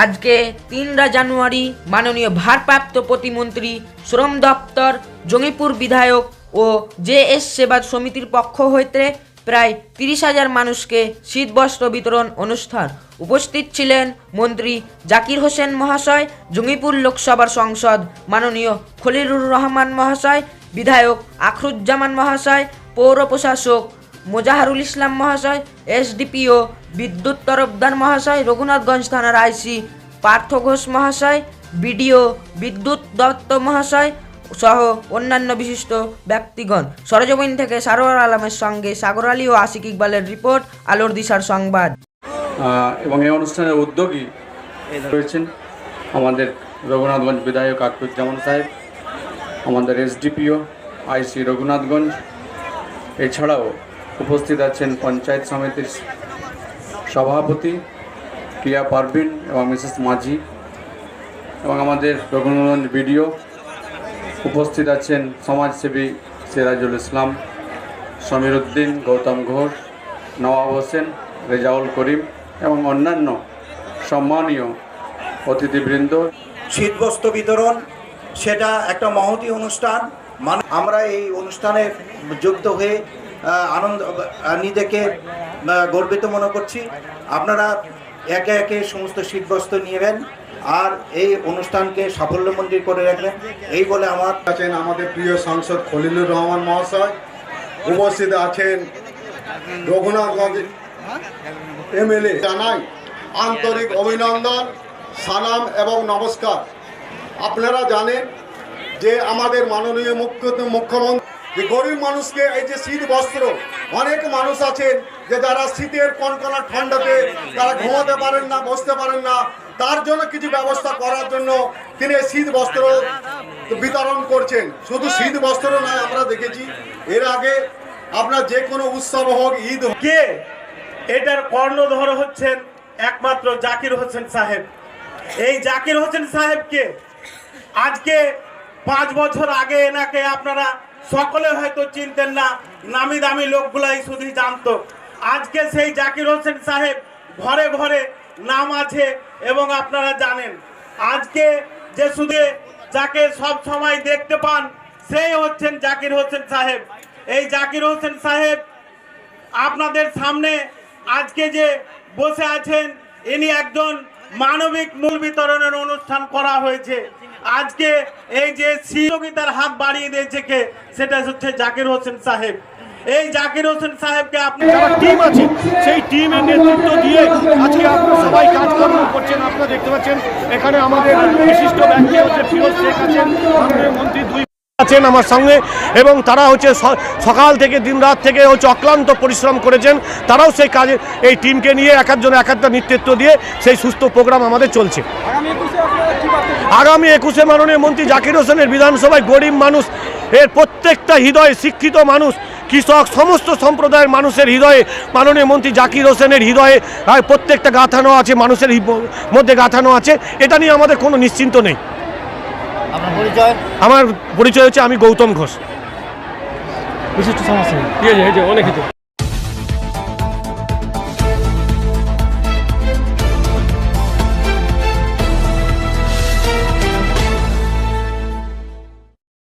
আজকে তিনরা জানুয়ারি মাননীয় ভারপ্রাপ্ত প্রতিমন্ত্রী, শ্রম দপ্তর, জঙ্গিপুর বিধায়ক ও জে এস সেবা সমিতির পক্ষ হইতে প্রায় তিরিশ হাজার মানুষকে শীতবস্ত্র বিতরণ অনুষ্ঠান উপস্থিত ছিলেন মন্ত্রী জাকির হোসেন মহাশয়, জঙ্গিপুর লোকসভার সংসদ মাননীয় খলিলুর রহমান মহাশয়, বিধায়ক আখরুজ্জামান মহাশয়, পৌর প্রশাসক মোজাহারুল ইসলাম মহাশয়, এসডিপিও, বিদ্যুৎ তরফদার মহাশয়, রঘুনাথগঞ্জ থানার আইসি, পার্থ ঘোষ মহাশয়, বিডিও, বিদ্যুৎ দত্ত মহাশয় সহ অন্যান্য বিশিষ্ট ব্যক্তিগণ। সরজমিন থেকে সারোয়ার আলমের সঙ্গে সাগর আলী ও আশিক ইকবালের রিপোর্ট, আলোর দিশার সংবাদ। এবং এই অনুষ্ঠানের উদ্যোগী রয়েছেন আমাদের রঘুনাথগঞ্জ বিধায়ক আকরুজ্জামান সাহেব, আমাদের এসডিপিও, আইসি রঘুনাথগঞ্জ। এছাড়াও উপস্থিত আছেন পঞ্চায়েত সমিতির সভাপতি প্রিয়া পারভিন এবং মিসেস মাঝি এবং আমাদের রঘুনাথগঞ্জ বিডিও। উপস্থিত আছেন সমাজসেবী সিরাজুল ইসলাম সমীর উদ্দিন গৌতম ঘোষ, নওয়াব হোসেন, রেজাউল করিম এবং অন্যান্য সম্মানীয় অতিথিবৃন্দ। শীতবস্ত্র বিতরণ, সেটা একটা মহতি অনুষ্ঠান। মানে আমরা এই অনুষ্ঠানে যুক্ত হয়ে আনন্দ নিজেকে গর্বিত মনে করছি। আপনারা একে একে সমস্ত শীতবস্ত্র নিয়েবেন আর এই অনুষ্ঠানকে সাফল্যমণ্ডিত করে রাখবেন। এই বলে আমার আছেন আমাদের প্রিয় সাংসদ খলিলুর রহমান মহাশয়। উপস্থিত আছেন রঘুনাথগঞ্জ এমএলএ। জানাই আন্তরিক অভিনন্দন, সালাম এবং নমস্কার। আপনারা জানেন যে আমাদের মাননীয় মুখ্য মুখ্যমন্ত্রী যে গরিব মানুষকে এই যে শীত বস্ত্র, অনেক মানুষ আছেন যে যারা শীতের কনকনা ঠান্ডাতে তারা ঘুমাতে পারেন না, বসতে পারেন না। তার জন্য কিছু ব্যবস্থা করার জন্য তিনি শীত বস্ত্র বিতরণ করছেন। শুধু শীত বস্ত্র নয়, আমরা দেখেছি এর আগে আপনার যে কোনো উৎসব হোক, ঈদ হোক, কে? এটার কর্ণধর হচ্ছেন একমাত্র জাকির হোসেন সাহেব। এই জাকির হোসেন সাহেবকে আজকে পাঁচ বছর আগে এনাকে আপনারা সকলে হয়তো চিনতেন না, নামি দামি লোকগুলাই শুধু জানতো। আজকে সেই জাকির হোসেন সাহেব ঘরে ঘরে নাম আছে এবং আপনারা জানেন। আজকে যে শুধু যাকে সব সময় দেখতে পান, সেই হচ্ছেন জাকির হোসেন সাহেব। এই জাকির হোসেন সাহেব আপনাদের সামনে আজকে যে বসে আছেন, ইনি একজন মানবিক মূল বিতরণের অনুষ্ঠান করা হয়েছে। আজকে এই যে সহযোগিতার হাত বাড়িয়ে দিয়েছে কে, সেটা হচ্ছে জাকির হোসেন সাহেব। এই জাকির হোসেন সাহেবকে আপনি যারা টিম আছে, সেই টিমের নেতৃত্ব দিয়ে আজকে আপনারা সবাই কাজকর্ম করছেন, আপনারা দেখতে পাচ্ছেন, এখানে আমাদের বিশিষ্ট ব্যক্তি হচ্ছে ফিরোজ শেখ আছেন মন্ত্রী দুই আছেন আমার সঙ্গে এবং তারা হচ্ছে সকাল থেকে দিন রাত থেকে হচ্ছে অক্লান্ত পরিশ্রম করেছেন। তারাও সেই কাজে এই টিমকে নিয়ে এক একজন এক একটা নেতৃত্ব দিয়ে সেই সুস্থ প্রোগ্রাম আমাদের চলছে। আগামী একুশে মাননীয় মন্ত্রী জাকির হোসেনের বিধানসভায় গরিব মানুষ এর প্রত্যেকটা হৃদয়ে শিক্ষিত মানুষ কৃষক সমস্ত সম্প্রদায়ের মানুষের হৃদয়ে মাননীয় মন্ত্রী জাকির হোসেনের হৃদয়ে প্রত্যেকটা গাঁথানো আছে মানুষের মধ্যে গাঁথানো আছে। এটা নিয়ে আমাদের কোনো নিশ্চিন্ত নেই। আমার পরিচয় হচ্ছে আমি গৌতম ঘোষ। বিশিষ্ট সমাজসেবী। ঠিক আছে অনেক অনেক